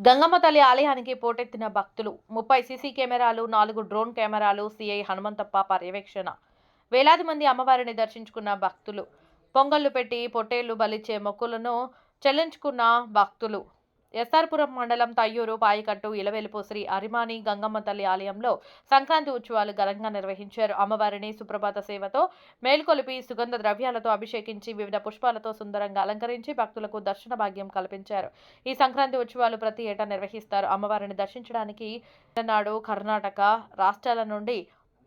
గంగమ్మ తల్లి ఆలయానికి పోటెత్తిన భక్తులు ముప్పై సీసీ కెమెరాలు నాలుగు డ్రోన్ కెమెరాలు సిఐ హనుమంతప్ప పర్యవేక్షణ. వేలాది మంది అమ్మవారిని దర్శించుకున్న భక్తులు పొంగళ్ళు పెట్టి పొట్టేళ్ళు బలిచ్చే మొక్కులను చెల్లించుకున్న భక్తులు. ఎస్ఆర్పురం మండలం తయ్యూరు పాయికట్టు ఇలవెలుపు శ్రీ అరిమాని గంగమ్మ తల్లి ఆలయంలో సంక్రాంతి ఉత్సవాలు ఘనంగా నిర్వహించారు. అమ్మవారిని సుప్రభాత సేవతో మేల్కొలిపి సుగంధ ద్రవ్యాలతో అభిషేకించి వివిధ పుష్పాలతో సుందరంగా అలంకరించి భక్తులకు దర్శన భాగ్యం కల్పించారు. ఈ సంక్రాంతి ఉత్సవాలు ప్రతి ఏటా నిర్వహిస్తారు. అమ్మవారిని దర్శించడానికి తమిళనాడు కర్ణాటక రాష్ట్రాల నుండి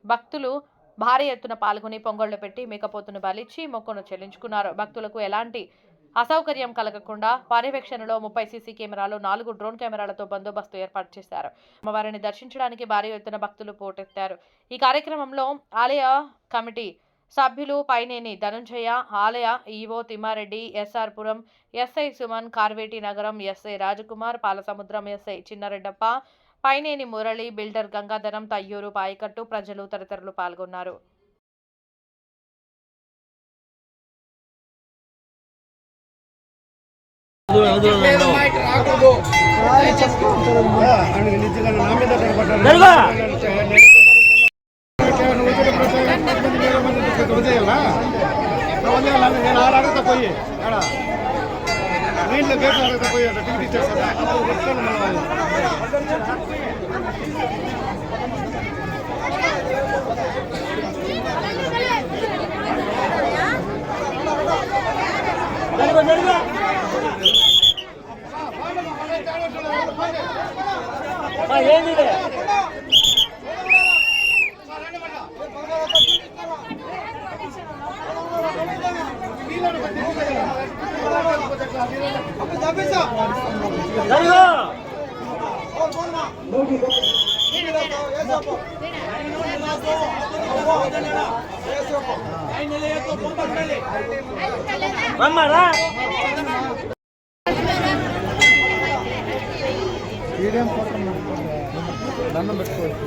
భక్తులు భారీ ఎత్తున పాల్గొని పొంగళ్ళు పెట్టి మేకపోతును బలిచ్చి మొక్కను చెల్లించుకున్నారు. భక్తులకు ఎలాంటి అసౌకర్యం కలగకుండా పర్యవేక్షణలో ముప్పై సీసీ కెమెరాలు నాలుగు డ్రోన్ కెమెరాలతో బందోబస్తు ఏర్పాటు చేశారు. అమ్మవారిని దర్శించడానికి భారీ ఎత్తున భక్తులు పోటెత్తారు. ఈ కార్యక్రమంలో ఆలయ కమిటీ సభ్యులు పైనేని ధనుంజయ ఆలయ EO Thimmareddy SR Puram SI Suman Karveti Nagaram SI Rajakumar Palasamudram SI Chinnareddappa Paineni Murali builder Gangadharam Tayyuru పాయికట్టు ప్రజలు తదితరులు పాల్గొన్నారు. నేను ఆరు అడుగుతా పోయి ఆడ నీళ్ళు గేట్లు అడుగుతా పోయి టికెట్ ఇచ్చేస్తాను అప్పుడు పెట్టుకోండి మీడియం కోసం దండం పెట్టుకోవచ్చు